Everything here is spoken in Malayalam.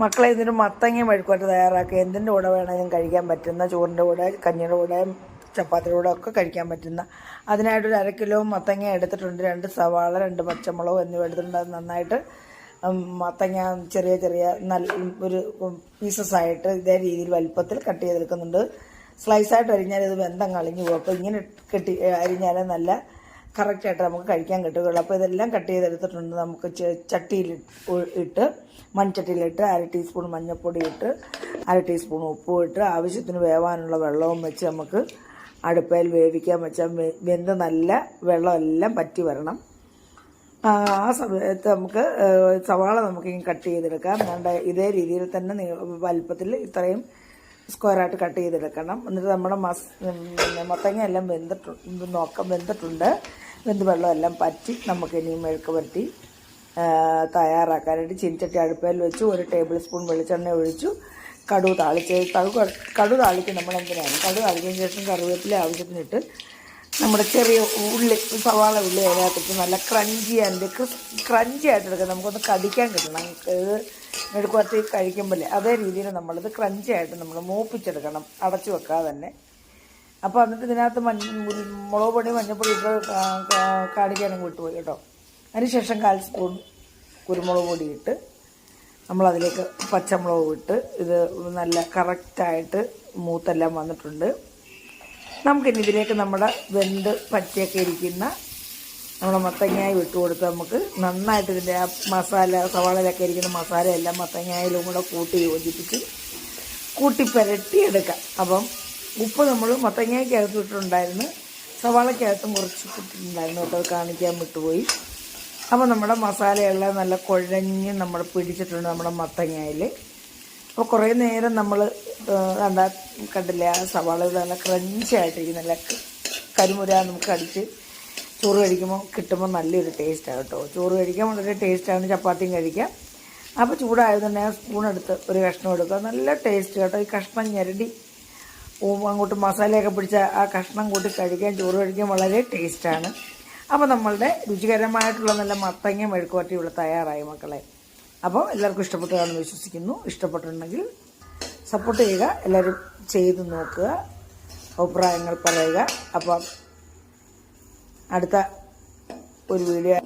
മക്കളെ ഇതിന് മത്തങ്ങ മെഴുക്കുവരട്ടി തയ്യാറാക്കുക. എന്തിന്റെ കൂടെ വേണമെങ്കിലും കഴിക്കാൻ പറ്റുന്ന ചോറിന്റെ കൂടെ കഞ്ഞിയുടെ കൂടെ ചപ്പാത്തിയുടെ കൂടെ ഒക്കെ കഴിക്കാൻ പറ്റുന്ന. അതിനായിട്ടൊരു അര കിലോ മത്തങ്ങ എടുത്തിട്ടുണ്ട്. രണ്ട് സവാള രണ്ട് പച്ചമുളക് എന്നിവ എടുത്തിട്ടുണ്ട്. അത് നന്നായിട്ട് മത്തങ്ങ ചെറിയ ചെറിയ നല്ല ഒരു പീസസ് ആയിട്ട് ഇതേ രീതിയിൽ വലുപ്പത്തിൽ കട്ട് ചെയ്തെടുക്കുന്നുണ്ട്. സ്ലൈസായിട്ട് അരിഞ്ഞാൽ ഇത് വെന്തം കളിഞ്ഞു പോകും. അപ്പോൾ ഇങ്ങനെ കെട്ടി അരിഞ്ഞാൽ നല്ല കറക്റ്റായിട്ട് നമുക്ക് കഴിക്കാൻ കിട്ടുകയുള്ളൂ. അപ്പോൾ ഇതെല്ലാം കട്ട് ചെയ്തെടുത്തിട്ടുണ്ട്. നമുക്ക് ചട്ടിയിൽ ഇട്ട് മൺചട്ടിയിലിട്ട് അര ടീസ്പൂൺ മഞ്ഞൾപ്പൊടി ഇട്ട് അര ടീസ്പൂൺ ഉപ്പും ഇട്ട് ആവശ്യത്തിന് വേവാനുള്ള വെള്ളവും വെച്ച് നമുക്ക് അടുപ്പയിൽ വേവിക്കാൻ വെച്ചാൽ വെന്ത് നല്ല വെള്ളമെല്ലാം പറ്റി വരണം. ആ സമയത്ത് നമുക്ക് സവാള നമുക്ക് കട്ട് ചെയ്തെടുക്കാം. വേണ്ട ഇതേ രീതിയിൽ തന്നെ വലുപ്പത്തിൽ ഇത്രയും സ്ക്വയറായിട്ട് കട്ട് ചെയ്തെടുക്കണം. എന്നിട്ട് നമ്മുടെ മസ് മത്തങ്ങ എല്ലാം വെന്തിട്ടുണ്ട് നോക്കാം വെന്തിട്ടുണ്ട്. വെന്ത് വെള്ളമെല്ലാം പറ്റി നമുക്ക് ഇനി മെഴുക്ക് പുരട്ടി തയ്യാറാക്കാനായിട്ട് ചീനിച്ചട്ടി അടുപ്പയിൽ വെച്ച് ഒരു ടേബിൾ സ്പൂൺ വെളിച്ചെണ്ണ ഒഴിച്ചു കടു താളിച്ച് കടു താളിക്ക് നമ്മൾ എന്തിനാണ്? കടു താളിച്ചതിന് ശേഷം കറിവേപ്പില ആവശ്യത്തിനിട്ട് നമ്മുടെ ചെറിയ ഉള്ളി സവാള ഉള്ളി അതിനകത്തിട്ട് നല്ല ക്രഞ്ചി ആൻഡ് ക്രഞ്ചി ആയിട്ട് എടുക്കാം നമുക്കൊന്ന് കടിക്കാൻ കിട്ടണം. ഇത് മെഴുക്കുവരട്ടി കഴിക്കുമ്പോൾ അതേ രീതിയിൽ നമ്മളിത് ക്രഞ്ചി ആയിട്ട് നമ്മൾ മൂപ്പിച്ചെടുക്കണം. അടച്ചു വെക്കാതെ തന്നെ. അപ്പോൾ എന്നിട്ട് ഇതിനകത്ത് മഞ്ഞ മുളക് പൊടി മഞ്ഞൾപ്പൊടി ഇട്ട് കാടിക്കാനും വിട്ടുപോയി കേട്ടോ. അതിനുശേഷം കാൽ സ്പൂൺ കുരുമുളക് പൊടി ഇട്ട് നമ്മളതിലേക്ക് പച്ചമുളക് ഇട്ട് ഇത് നല്ല കറക്റ്റായിട്ട് മൂത്തെല്ലാം വന്നിട്ടുണ്ട്. നമുക്കിനി ഇതിലേക്ക് നമ്മുടെ വെന്ത് പച്ചയൊക്കെ ഇരിക്കുന്ന നമ്മുടെ മത്തങ്ങായി വിട്ട് കൊടുത്ത് നമുക്ക് നന്നായിട്ട് ഇതിന്റെ ആ മസാല സവാളയിലൊക്കെ ഇരിക്കുന്ന മസാല എല്ലാം മത്തങ്ങായിലും കൂടെ കൂട്ടി യോജിപ്പിച്ച് കൂട്ടി പുരട്ടിയെടുക്കാം അപ്പം ഉപ്പ് നമ്മൾ മത്തങ്ങയ്ക്കകത്ത് ഇട്ടിട്ടുണ്ടായിരുന്നു. സവാളയ്ക്കകത്ത് മുറിച്ച് ഇട്ടിട്ടുണ്ടായിരുന്നു അപ്പോൾ അത് കാണിക്കാൻ വിട്ടുപോയി. അപ്പോൾ നമ്മുടെ മസാലയെല്ലാം നല്ല കുഴഞ്ഞ് നമ്മൾ പിടിച്ചിട്ടുണ്ട് നമ്മുടെ മത്തങ്ങയിൽ അപ്പോൾ കുറേ നേരം നമ്മൾ എന്താ കണ്ടില്ല സവാള നല്ല ക്രഞ്ചായിട്ടിരിക്കും നല്ല കരിമുര നമുക്ക് അടിച്ച് ചോറ് കഴിക്കുമ്പോൾ കിട്ടുമ്പോൾ നല്ലൊരു ടേസ്റ്റാണ് കേട്ടോ. ചോറ് കഴിക്കാൻ വളരെ ടേസ്റ്റാണ് ചപ്പാത്തിയും കഴിക്കാം. അപ്പോൾ ചൂടായതുകൊണ്ട് ഞാൻ സ്പൂൺ എടുത്ത് ഒരു കഷ്ണം എടുക്കുക നല്ല ടേസ്റ്റ് കേട്ടോ. ഈ കഷ്ണം ഞെരടി അങ്ങോട്ട് മസാലയൊക്കെ പിടിച്ച ആ കഷ്ണം കൂട്ടി കഴിക്കാൻ ചോറ് കഴിക്കാൻ വളരെ ടേസ്റ്റാണ്. അപ്പോൾ നമ്മളുടെ രുചികരമായിട്ടുള്ള നല്ല മത്തങ്ങ മെഴുക്കുവരട്ടി ഇവിടെ തയ്യാറായി മക്കളെ. അപ്പോൾ എല്ലാവർക്കും ഇഷ്ടപ്പെട്ടതാണെന്ന് വിശ്വസിക്കുന്നു. ഇഷ്ടപ്പെട്ടിട്ടുണ്ടെങ്കിൽ സപ്പോർട്ട് ചെയ്യുക. എല്ലാവരും ചെയ്ത് നോക്കുക. അഭിപ്രായങ്ങൾ പറയുക. അപ്പം അടുത്ത ഒരു വീഡിയോ